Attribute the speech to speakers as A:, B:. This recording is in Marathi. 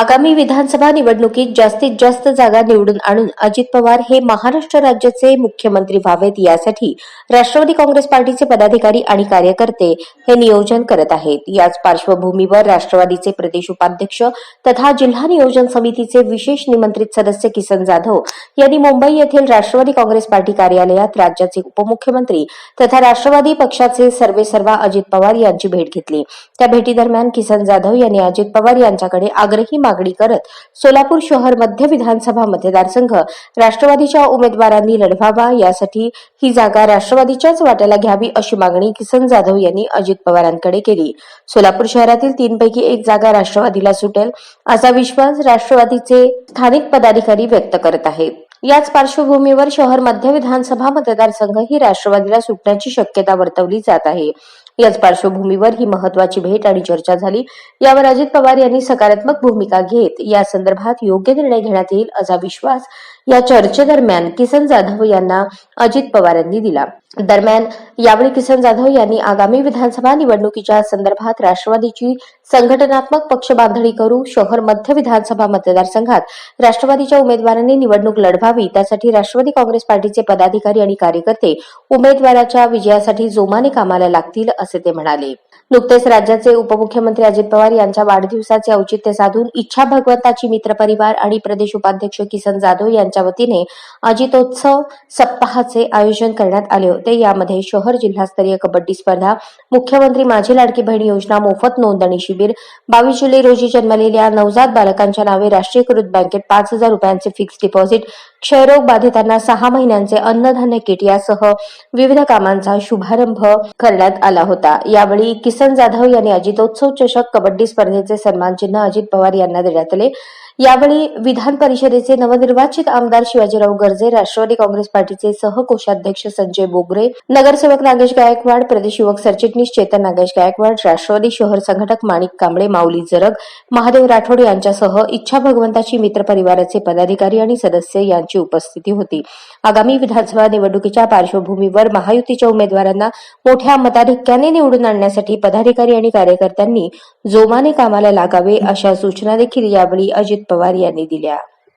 A: आगामी विधानसभा निवडणुकीत जास्तीत जास्त जागा निवडून आणून अजित पवार हे महाराष्ट्र राज्याचे मुख्यमंत्री व्हावेत यासाठी राष्ट्रवादी काँग्रेस पार्टीचे पदाधिकारी आणि कार्यकर्ते हे नियोजन करत आहेत. याच पार्श्वभूमीवर राष्ट्रवादीचे प्रदेश उपाध्यक्ष तथा जिल्हा नियोजन समितीचे विशेष निमंत्रित सदस्य किसन जाधव यांनी मुंबई येथील राष्ट्रवादी काँग्रेस पार्टी कार्यालयात राज्याचे उपमुख्यमंत्री तथा राष्ट्रवादी पक्षाचे सर्वेसर्वा अजित पवार यांची भेट घेतली. त्या भेटीदरम्यान किसन जाधव यांनी अजित पवार यांच्याकडे आग्रही मागणी करत सोलापूर शहर मध्य विधानसभा मतदारसंघ राष्ट्रवादीच्या उमेदवारांनी लढवावा यासाठी ही जागा राष्ट्रवादीच्याच वाट्याला घ्यावी अशी मागणी किसन जाधव यांनी अजित पवारांकडे केली. सोलापूर शहरातील तीनपैकी एक जागा राष्ट्रवादीला सुटेल असा विश्वास राष्ट्रवादीचे स्थानिक पदाधिकारी व्यक्त करत आहेत. याच पार्श्वभूमीवर शहर मध्य विधानसभा मतदारसंघ ही राष्ट्रवादीला सुटण्याची शक्यता वर्तवली जात आहे. याच पार्श्वभूमीवर ही महत्वाची भेट आणि चर्चा झाली. यावर अजित पवार यांनी सकारात्मक भूमिका घेत या संदर्भात योग्य निर्णय घेण्यात येईल असा विश्वास या चर्चेदरम्यान किसन जाधव यांना अजित पवार यांनी दिला. दरम्यान यावेळी किसन जाधव यांनी आगामी विधानसभा निवडणुकीच्या संदर्भात राष्ट्रवादीची संघटनात्मक पक्ष बांधणी करू शहर मध्य विधानसभा मतदारसंघात राष्ट्रवादीच्या उमेदवारांनी निवडणूक लढवावी त्यासाठी राष्ट्रवादी काँग्रेस पार्टीचे पदाधिकारी आणि कार्यकर्ते उमेदवाराच्या विजयासाठी जोमाने कामाला लागतील असे ते म्हणाले. नुकतेच राज्याचे उपमुख्यमंत्री अजित पवार यांच्या वाढदिवसाचे औचित्य साधून इच्छा भगवंताची मित्र परिवार आणि प्रदेश उपाध्यक्ष किसन जाधव यांच्या वतीने अजितोत्सव सप्ताहाचे आयोजन करण्यात आले होते. यामध्ये शहर जिल्हास्तरीय कबड्डी स्पर्धा मुख्यमंत्री माझी लाडकी बहीण योजना मोफत नोंदणी शिबिर बावीस जुलै रोजी जन्मलेल्या नवजात बालकांच्या नावे राष्ट्रीयकृत बँकेत पाच हजार रुपयांचे फिक्स डिपॉझिट क्षयरोग बाधितांना सहा महिन्यांचे अन्नधान्य किट यासह विविध कामांचा शुभारंभ करण्यात आला होता. यावेळी किसन जाधव यांनी अजितोत्सव चषक कबड्डी स्पर्धेचे सन्मान चिन्ह अजित पवार यांना देण्यात आले. यावेळी विधान परिषदेचे नवनिर्वाचित आमदार शिवाजीराव गर्जे राष्ट्रवादी काँग्रेस पार्टीचे सहकोषाध्यक्ष संजय बोगरे नगरसेवक नागेश गायकवाड प्रदेश युवक सरचिटणीस चेतन नागेश गायकवाड राष्ट्रवादी शहर संघटक माणिक कांबळे माऊली जरग महादेव राठोड यांच्यासह इच्छा भगवंताची मित्र परिवाराचे पदाधिकारी आणि सदस्य यांची उपस्थिती होती. आगामी विधानसभा निवडणुकीच्या पार्श्वभूमीवर महायुतीच्या उमेदवारांना मोठ्या मताधिक्याने निवडून आणण्यासाठी पदाधिकारी आणि कार्यकर्त्यांनी जोमाने कामाला लागावे अशा सूचना देखील यावेळी अजित पवार यांनी दिल्या.